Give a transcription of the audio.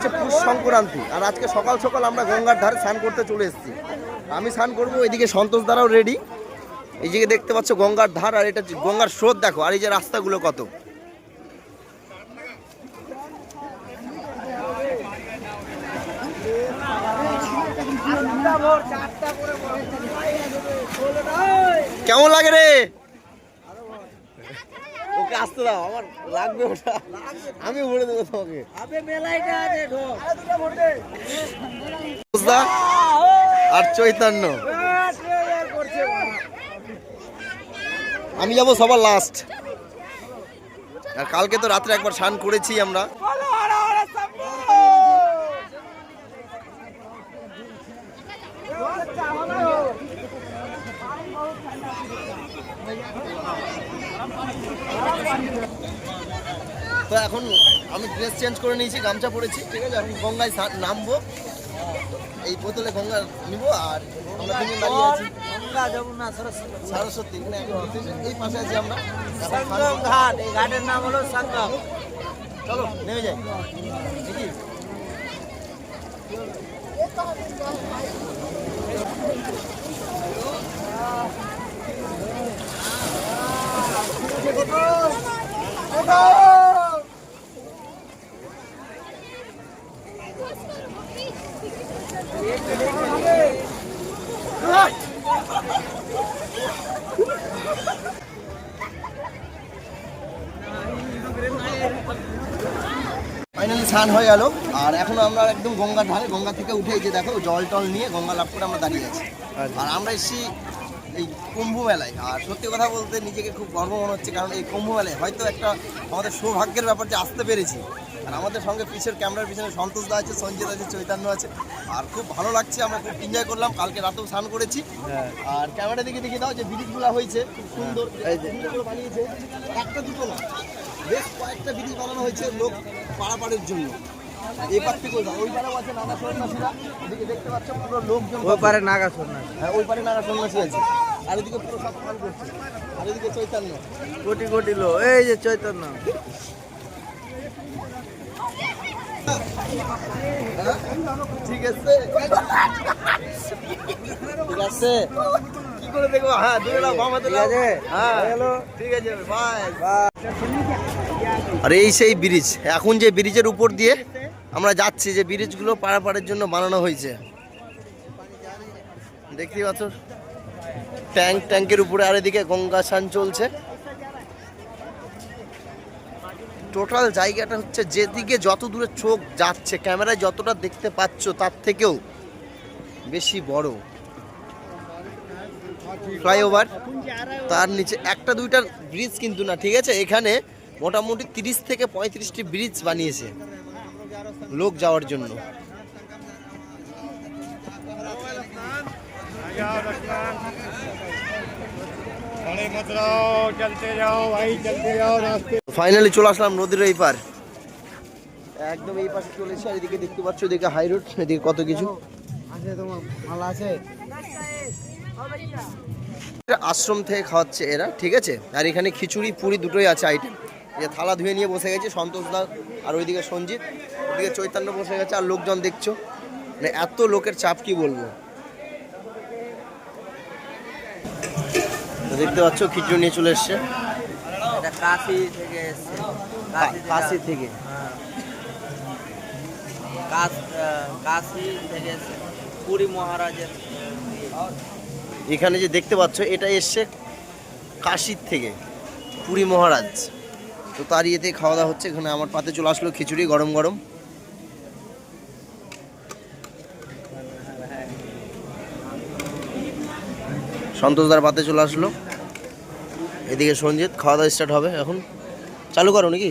হচ্ছে পুষ সংক্রান্তি। আর আজকে সকাল সকাল আমরা গঙ্গার ধারে স্নান করতে চলে এসেছি। আমি স্নান করব, এদিকে সন্তোষ দ্বারাও রেডি এই দিকে দেখতে পাচ্ছ গঙ্গার ধার, আর এটা গঙ্গার স্রোত দেখো, আর এই যে রাস্তাগুলো কত। কেমন লাগে রে? আসতে দাও আমার লাগবে ওটা। আমি ভরে দেবো তোমাকে। আর চৈতন্য। আমি যাব সবার লাস্ট আর কালকে তো রাত্রে একবার স্নান করেছি আমরা। তো এখন আমি ড্রেস চেঞ্জ করে নিয়েছি গামছা পরেছি ঠিক আছে? এখন গঙ্গায় নামবো। এই বোতলে গঙ্গা নিব আর আমরা তিনজন দাঁড়িয়ে আছি। সরস্বতী। একজন বসেছে। এই পাশে আছি আমরা। এখন ঘাট এই ঘাটের নাম হলো সঙ্গম চলো নেমে যাই। দেখি ফাইনালি স্নান হয়ে গেল। আর এখন আমরা একদম গঙ্গার ধারে গঙ্গা থেকে উঠে যে দেখো জল টল নিয়ে গঙ্গা লাভ করে আমরা দাঁড়িয়ে আছি। আর আমরা এসেছি এই কুম্ভ মেলায়। আর সত্যি কথা বলতে নিজেকে খুব গর্ব মনে হচ্ছে কারণ এই কুম্ভ মেলায় হয়তো একটা আমাদের সৌভাগ্যের ব্যাপার যে আসতে পেরেছি। আর আমাদের সঙ্গে পিছের ক্যামেরার পিছনে সন্তোষ দা আছে সঞ্জিত আছে চৈতন্য আছে। আর খুব ভালো লাগছে আমরা খুব এনজয় করলাম কালকে রাতেও স্নান করেছি। আর ক্যামেরা দিকে দেখে দাও যে ব্রিজগুলো হয়েছে খুব সুন্দর। বানিয়েছে একটা দুটো না। বেশ কয়েকটা ব্রিজ বানানো হয়েছে লোক পারাপারের জন্য। এই পার থেকে ওই পারেও আছে নানা সন্ন্যাসীরা। এদিকে দেখতে পাচ্ছ পুরো লোকজন ওই পারে নাগা সন্ন্যাস। হ্যাঁ ওই পারে নানা সন্ন্যাসী আছে। আর এদিকে পুরো সব পান করছে। আর এদিকে চৈতন্য। কোটি কোটি লো এই যে চৈতন্য। হ্যাঁ? ঠিক আছে। ঠিক আছে। কি করে দেখব হ্যাঁ বাম হাতে হ্যাঁ হ্যালো ঠিক আছে বাই আর এই সেই ব্রিজ এখন যে ব্রিজের উপর দিয়ে আমরা যাচ্ছি, যে ব্রিজগুলো পারাপারের জন্য বানানো হয়েছে। দেখতেই পাচ্ছ? ট্যাঙ্ক ট্যাঙ্কের উপরে আর এদিকে গঙ্গা স্নান চলছে। টোটাল জায়গাটা হচ্ছে যেদিকে যত দূরে চোখ যাচ্ছে ক্যামেরায় যতটা দেখতে পাচ্ছ, তার থেকেও বেশি বড়। ফ্লাইওভার তার নিচে একটা দুইটা ব্রিজ কিন্তু না, ঠিক আছে? এখানে মোটামুটি তিরিশ থেকে পঁয়ত্রিশটি ব্রিজ বানিয়েছে লোক যাওয়ার জন্য। ফাইনালি চলে আসলাম নদীর এই পার। একদম এই পাশে চলে এসে এদিকে দেখতে পাচ্ছ এদিকে হাই রোড এদিকে কত কিছু। আছে আশ্রম থেকে খাওয়াচ্ছে এরা ঠিক আছে? আর এখানে খিচুড়ি পুরি দুটোই আছে আইটেম যে থালা ধুয়ে নিয়ে বসে গেছে সন্তোষ দা আর ওইদিকে সঞ্জিত। ওইদিকে চৈতন্য বসে গেছে আর লোকজন দেখছ। মানে এত লোকের চাপ কি বলব? দেখতে পাচ্ছ খিচুড়ি নিয়ে চলে এসছে। এটা কাশি থেকে কাশি থেকে। কাশ- আহ, কাশি থেকে পুরী মহারাজের এখানে যে দেখতে পাচ্ছ এটা এসছে কাশির থেকে। পুরী মহারাজ। তো তার ইয়েতে খাওয়া দাওয়া হচ্ছে, এখানে আমার পাতে চলে আসলো খিচুড়ি, গরম গরম। সন্তোষদার পাতে চলে আসলো। এদিকে সঞ্জিত, খাওয়া দাওয়া স্টার্ট হবে এখন। চালু করো নাকি?